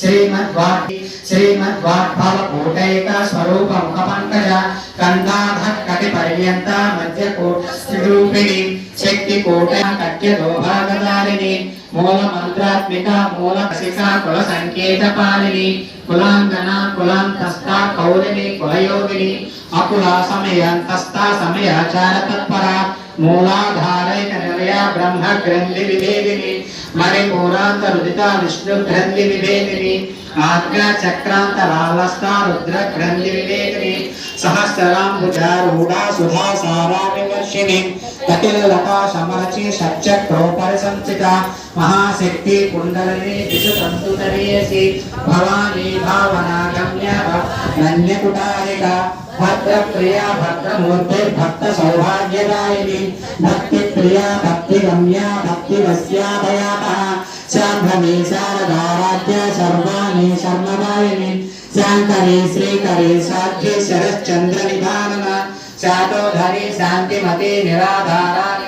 శ్రీమద్వాగ్భి శ్రీమద్వాగ్భవకూటైక స్వరూప ముఖపంకజ కందాధ కటి పర్యంత మధ్యకూటరూపిణి శక్తి కూట కట్య దోభాగదారిణి మూల మంత్రాత్మిక మూల శిఖా కుల సంకేత పాలిని కులాంగన కులాంతస్థ కౌలిని కులయోగిని అకుల సమయంతస్థ సమయాచార తత్పర మూలాధార నిలయ బ్రహ్మ గ్రంథి విభేదిని మరి పూరాంత రుదిత విష్ణు గ్రంథి విభేదిని ఆజ్ఞ చక్రాంత రావస్థ రుద్ర గ్రంథి విభేదిని సహస్రాంబుజారూఢా సుధా సారా వివర్షిణి కటిలతా సమరచి సత్య షట్చక్రోపరి సంస్థిత మహాశక్తి కుండలని దిశ సంతుతరేసి భవానీ భావ నన్యకుటారిక భద్ర ప్రియ భద్రమూర్తి భక్త సౌభాగ్యదాయిని భక్తి ప్రియా భక్తి గమ్యా భక్తి వస్యాభయాత శాంభవి శారదారాధ్య సర్వాణి శర్మదాయిని శాంకరి శ్రీకరి సాధ్య శరశ్చంద్ర నిధానన శాతోధరి శాంతిమతి నిరాధారాని